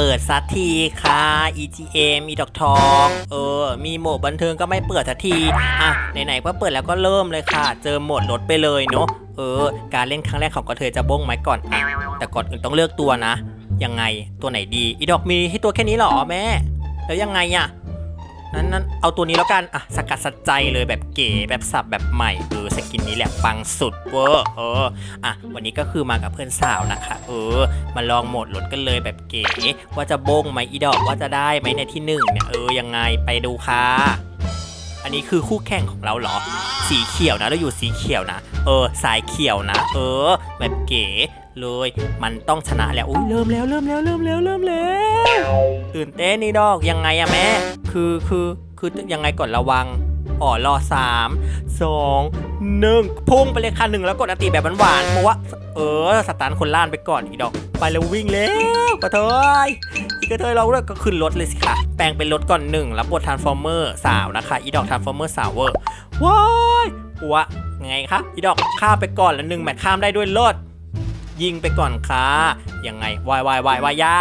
เปิดสักทีค่ะ EGM มีดอกทองเออ มีโหมดบันเทิงก็ไม่เปิดสักที อะ ไหนๆก็เปิดแล้วก็เริ่มเลยค่ะ เจอโหมดลดไปเลยเนาะเออ การเล่นครั้งแรกของกระเทยจะบ้งไหมก่อนอะแต่ก่อนอื่นต้องเลือกตัวนะ ยังไงตัวไหนดี อีดอกมีให้ตัวแค่นี้เหรอแม่ แล้วยังไงอะ นั้นนั้นเอาตัวนี้แล้วกัน อะ สกัดสัจใจเลยแบบเก๋แบบสับแบบใหม่เออสกินนี้แหละปังสุดเวอร์เอออะวันนี้ก็คือมากับเพื่อนสาวนะคะ เออ มาลองโหมดรถกันเลยแบบเก๋ว่าจะบงไหมอีดอกว่าจะได้ไหมในที่หนึ่งเนี่ยเออยังไงไปดูค่ะ อันนี้คือคู่แข่งของเราเหรอ สีเขียวนะเราอยู่สีเขียวนะ เออ สายเขียวนะ เออ แบบเก๋เลย มันต้องชนะแล้วอุ้ยเริ่มแล้วเริ่มแล้วเริ่มแล้วเริ่มแล้วตื่นเต้นนี่ดอกยังไงอะแม่ คือคือคือยังไงก่อนระวังอ๋อรอสามสองหนึ่งพุ่งไปเลยค่ะหนึ่งแล้วกดอัติแบบหวานๆเพราะว่า เออ สตาร์ทคนล่านไปก่อนอีดอก ไปแล้ววิ่งแล้วกระเทย อีกระเทยเราด้วยก็ขึ้นรถเลยสิค่ะแปลงเป็นรถก่อนหนึ่งรับบททรานส์ฟอร์เมอร์สาวนะคะ อีดอกทรานส์ฟอร์เมอร์สาวเวอร์ว้ายปัวไงคะอีดอกข้าไปก่อนแล้วหนึ่งแมตช์ข้ามได้ด้วยรถยิงไปก่อนค่ะยังไงวายวายวายวายยา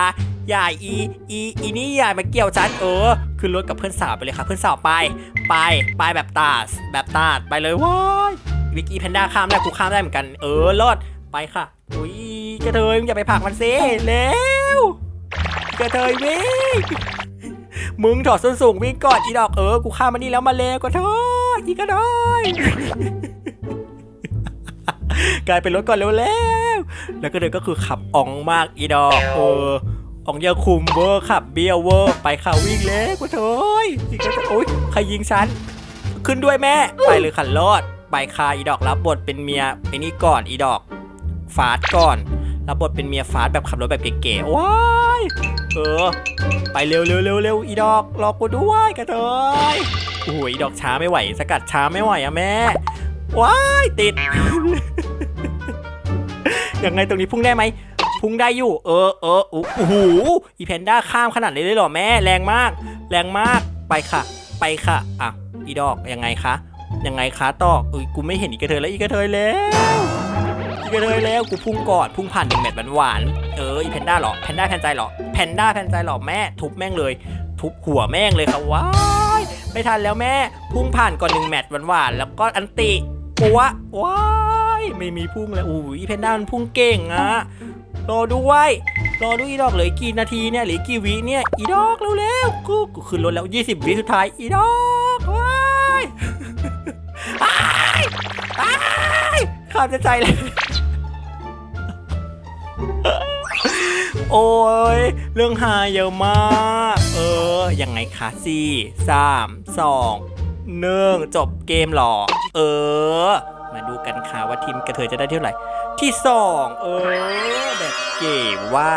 อย่าอีอีอีนี่อย่ามาเกี่ยวฉันเออขึ้นรถกับเพื่อนสาวไปเลยค่ะ เพื่อนสาวไป ไปไปแบบตาดแบบตาดไปเลยว้ายวิกกี้แพนด้าข้ามได้กูข้ามได้เหมือนกัน เออรอดไปค่ะอุ้ยกระเทยมึงอย่าไปผลักมันซิเร็ว กระเทยวิ่งมึงถอดส้นสูงวิ่งก่อนอีดอกเออ กูข้ามมันนี่แล้วมาเร็วกระเทยอีกระเทยกลายเป็นรถก่อนเร็วแล้ว แล้วก็เดินก็คือขับอ่องมากอีดอกเอออ่องยาคุมเวอร์ขับเบียวเวอร์ไปข่าววิ่งเล็กว่าเถอยอีกแล้วโอ๊ยใครยิงฉัน ขึ้นด้วยแม่ ไปเลยขันรอดไปคาอีดอกรับบทเป็นเมียไอ้นี่ก่อนอีดอก ฟาดก่อน รับบทเป็นเมียฟาดแบบขับรถแบบเก๋ๆว้า เออ ไปเร็วเร็วเร็วเร็วอีดอกรอกูด้วยกระเทยโอ้โหอีดอกช้าไม่ไหว สกัดช้าไม่ไหวอะแม่ ว้ายติด ยังไงตรงนี้พุ่งได้ไหม พุ่งได้อยู่ เออเออโอ้โหอีแพนด้าข้ามขนาดนี้เลยเหรอแม่ แรงมาก แรงมาก ไปค่ะ ไปค่ะ อะ อีดอกยังไงคะ ยังไงคะต่อเอ้ยกูไม่เห็นอีกระเทยแล้วอีกระเทยแล้ว กระเทยแล้วกูพุ่งกอนพุ่งผ่านหนึ่งแมตช์หวานๆเอออีแพนด้าเหรอแพนด้าแพนใจเหรอแพนด้าแพนใจเหรอแม่ทุบแม่งเลย ทุบหัวแม่งเลยค่ะว้ายไม่ทันแล้วแม่พุ่งผ่านก่อนหนึ่งแมตช์หวานๆแล้วก็อันติปัวว้ายไม่มีพุ่งเลยอู้ยแพนด้ามันพุ่งเก่งอะรอด้วยรอด้วยอีดอกเหลือกี่นาทีเนี่ยหลือกี่วิเนี่ยอีดอกเร็วๆกูกูขึ้นรถแล้ว 20 วิสุดท้ายอีดอกว้ายอ้ายอ้ายขาดใจเลย โอ้ยเรื่องหาเยอะมาก เออ ยังไงคะสี่สามสองหนึ่งจบเกมหรอ เออ มาดูกันค่ะว่าทีมกระเทยจะได้เท่าไหร่ ที่สองเออ แบบเก๋ว่า